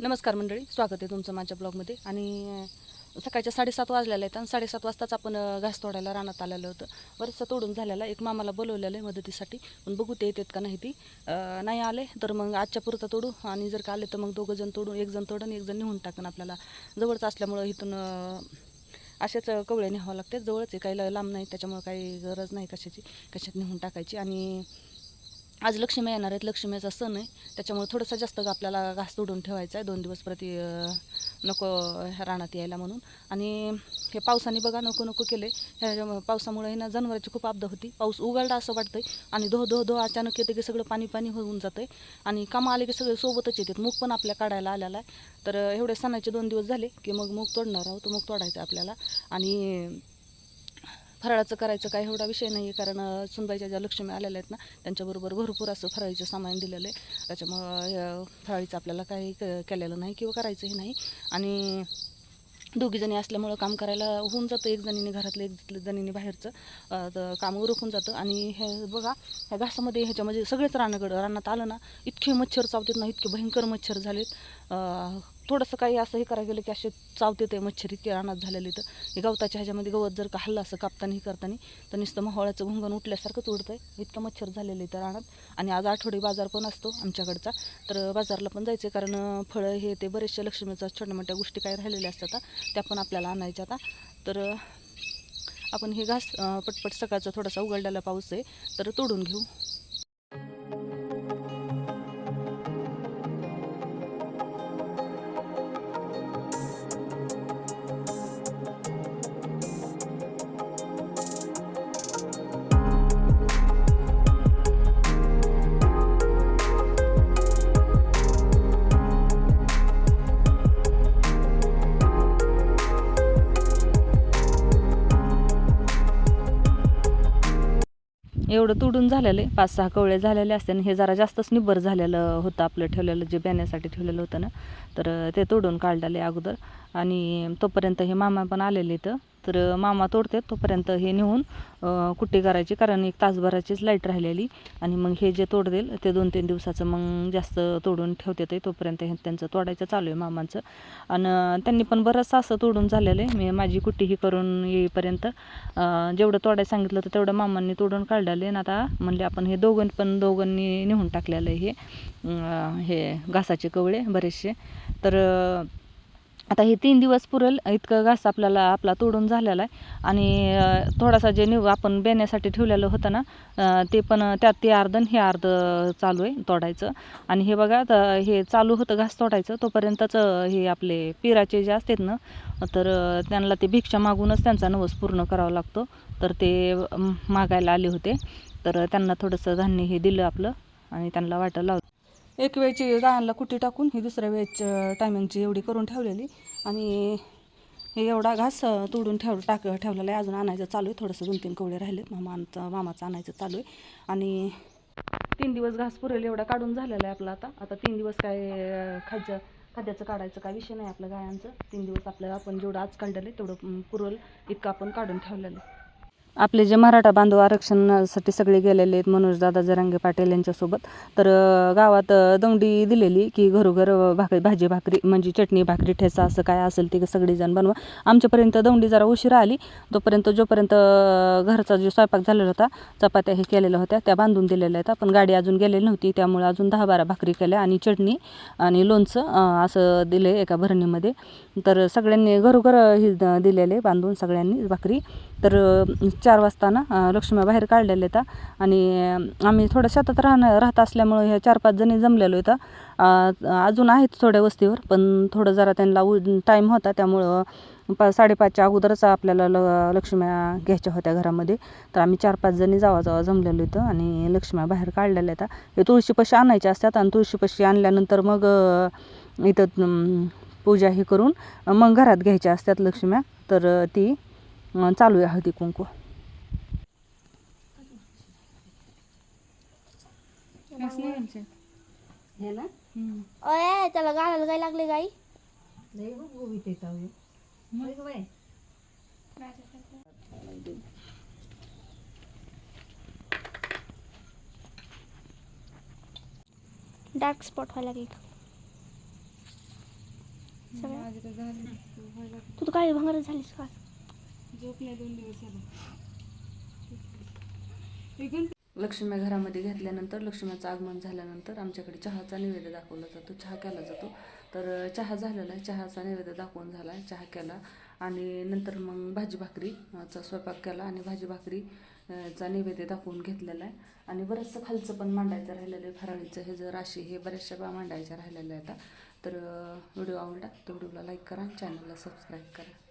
नमस्कार मंडळी स्वागत आहे तुमचं माझ्या ब्लॉगमध्ये. आणि सकाळच्या साडेसात वाजलेल्या आहेत आणि साडेसात वाजताच आपण घास तोडायला रानात आलेलं होतं. बरंचसं तोडून झालेलं एक मामाला बोलवलेलं आहे मदतीसाठी. पण बघू ते येतात का नाही ती. नाही आले तर मग आजच्या पुरता तोडू. आणि जर का आले तर मग दोघं जण तोडून एक जण तोडून एक जण निघून टाकून आपल्याला जवळच असल्यामुळं इथून असेच अशाच कवळे न्यावं लागते जवळच आहे काही लांब नाही. त्याच्यामुळं काही गरज नाही कशाची. कशात निघून टाकायची. आणि आज लक्ष्मी येणार आहेत. लक्ष्मीचा सण आहे. त्याच्यामुळे थोडंसं जास्त ग आपल्याला घास तोडून ठेवायचा आहे दोन दिवस प्रति नको ह्या रानात यायला म्हणून. आणि हे पावसाने बघा नको नको केले ह्या पावसामुळे ना जनावरांची खूप आपदा होती. पाऊस उघडला असं वाटतंय. आणि धो धो धो अचानक येते की सगळं पाणी पाणी होऊन जातंय. आणि कामं आले की सगळे सोबतच येतात. मूग पण आपल्या काढायला आलेला आहे. तर एवढे सणाचे दोन दिवस झाले की मग मूग तोडणार आहोत. मूग तोडायचं आपल्याला. आणि फराळाचं करायचं काय एवढा विषय नाही आहे कारण अ, सुनबाईच्या ज्या लक्ष्मी आलेल्या आहेत ना त्यांच्याबरोबर भरपूर असं फराळीचं सामान दिलेलं आहे. त्याच्यामुळं फराळीचं आपल्याला काही क केलेलं नाही किंवा करायचंही नाही. आणि दोघीजणी असल्यामुळं काम करायला होऊन जातं एक जणीने घरातलं एक जणीने बाहेरचं. तर काम उरकून जातं. आणि हे बघा ह्या घासामध्ये ह्याच्यामध्ये सगळेच रानाकडं रानात आलं ना इतके मच्छर चावतात ना इतके भयंकर मच्छर झालेत. थोडंसं काही असं हे करायला गेलं की असे चावते ते मच्छर इतके रानात झालेले तर हे गवताच्या ह्याच्यामध्ये गवत जर का हल्लं असं कापताना हे करताना तर नुसतं मोहळाचं घुंगण उठल्यासारखंच उडतं आहे इतकं मच्छर झालेलं आहे तर रानात. आणि आज आठवडी बाजार पण असतो आमच्याकडचा. तर बाजारला पण जायचं कारण फळं हे ते बरेचशा लक्ष्मीच्या छोट्या मोठ्या गोष्टी काय राहिलेल्या असतात त्या पण आपल्याला आणायच्या आता. तर आपण हे घास पटपट सकाळचा थोडासा उघडलेला पाऊस आहे. तर तोडून घेऊ. एवढं तुडून झालेलं आहे. पाच सहा कवळे झालेले असते आणि हे जरा जास्तच निब्बर झालेलं होतं आपलं ठेवलेलं जे बेण्यासाठी ठेवलेलं होतं ना. तर ते तोडून काढलेले अगोदर. आणि तोपर्यंत हे मामा पण आलेले इथं. तर मामा तोडतात तोपर्यंत हे नेऊन कुट्टी करायची कारण एक तासभराचीच लाइट राहिलेली आणि मग हे जे तोड देईल ते दोन तीन दिवसाचं मग जास्त तोडून ठेवते ते तोपर्यंत हे त्यांचं तोडायचं चालू आहे मामांचं. आणि त्यांनी पण बरंचसं असं तोडून झालेलं आहे. मी माझी कुट्टी ही करून येईपर्यंत जेवढं तोडायला सांगितलं तर तेवढं मामांनी तोडून काढलेलं आहे. आणि आता म्हणले आपण हे दोघं पण दोघांनी नेऊन टाकलेलं आहे हे हे घासाचे कवळे बरेचसे. तर आता हे तीन दिवस पुरेल इतकं घास आपल्याला आपला तोडून झालेला आहे. आणि थोडासा जे निव आपण बेण्यासाठी ठेवलेलं होतं ना ते पण त्यात ते अर्धन हे अर्ध चालू आहे तोडायचं. आणि हे बघा आता हे चालू होतं घास तोडायचं तोपर्यंतच हे आपले पिराचे जे असतात ना तर त्यांना ते भिक्षा मागूनच त्यांचा नवस पूर्ण करावा लागतो. तर ते मागायला आले होते. तर त्यांना थोडंसं धान्य हे दिलं आपलं आणि त्यांना वाटं लावलं. एक वेळची गायांना कुटी टाकून ही दुसऱ्या वेळेच टायमिंगची एवढी करून ठेवलेली. आणि हे एवढा घास तोडून ठेव टाक ठेवलेला आहे. अजून आणायचं चालू आहे. थोडंसं दोन तीन कवळे राहिलेत मामाचं मामाचं आणायचं चालू आहे. आणि तीन दिवस घास पुरेल एवढा काढून झालेला आहे आपला आता. आता तीन दिवस काय खाद्य खाद्याचं काढायचं काय विषय नाही आपल्या गायांचं. तीन दिवस आपल्याला आपण जेवढं आज काढलेलं आहे तेवढं अं, पुरेल इतकं आपण काढून ठेवलेलं आहे. आपले जे मराठा बांधव आरक्षणासाठी सगळे गेलेले आहेत मनोजदादा जरांगे पाटील यांच्यासोबत. तर गावात अं, दिलेली की घरोघर भाकरी भाजी भाकरी म्हणजे चटणी भाकरी ठेचा असं काय असेल ते सगळेजण बनवा. आमच्यापर्यंत दौंडी जरा उशिरा आली. तोपर्यंत जोपर्यंत घरचा जो स्वयंपाक झालेला होता चपात्या हे केलेल्या होत्या त्या बांधून दिलेल्या आहेत. पण गाडी अजून गेलेली नव्हती त्यामुळे अजून दहा बारा भाकरी केल्या आणि चटणी आणि लोणचं असं दिले एका भरणीमध्ये. तर सगळ्यांनी घरोघर हे दिलेले बांधून सगळ्यांनी भाकरी. तर चार वाजता ना लक्ष्म्या बाहेर काढलेल्या होता आणि आम्ही थोडं शेतात राहणं राहत असल्यामुळं ह्या चार पाच जणी जमलेलो येतं अजून आहेत थोड्या वस्तीवर पण थोडं जरा त्यांना उ टाईम होता त्यामुळं पा साडेपाचच्या अगोदरच आपल्याला ल लक्ष्म्या घ्यायच्या होत्या घरामध्ये. तर आम्ही चार पाच जणी जावा जावा जमलेलो होतं आणि लक्ष्म्या बाहेर काढलेल्या होत्या हे तुळशीपाशी आणायच्या असतात आणि तुळशीपाशी आणल्यानंतर मग इथं पूजा हे करून मग घरात घ्यायच्या असतात लक्ष्म्या. तर ती चालू आहे हळदी कुंकू. हे ना? अय त्याला गाळायला काय लागले गाई? डार्क स्पॉट व्हायला लागले सगळ्या तू तर काळी भांगर झालीस का लक्ष्म्या घरामध्ये घेतल्यानंतर लक्ष्म्याचं आगमन झाल्यानंतर आमच्याकडे चहाचा नैवेद्य दाखवला जातो चहा केला जातो. तर चहा झालेला आहे चहाचा नैवेद्य दाखवून झाला आहे चहा केला. आणि नंतर मग भाजी भाकरी चा स्वयंपाक केला आणि भाजी भाकरी चा नैवेद्य दाखवून घेतलेला आहे. आणि बरंचसं खालचं पण मांडायचं राहिलेलं आहे फराळीचं. हे जर राशी हे बऱ्याचशा बा मांडायच्या राहिलेल्या आहेत. तर व्हिडिओ आवडला तर व्हिडिओला लाईक करा चॅनलला सबस्क्राईब करा.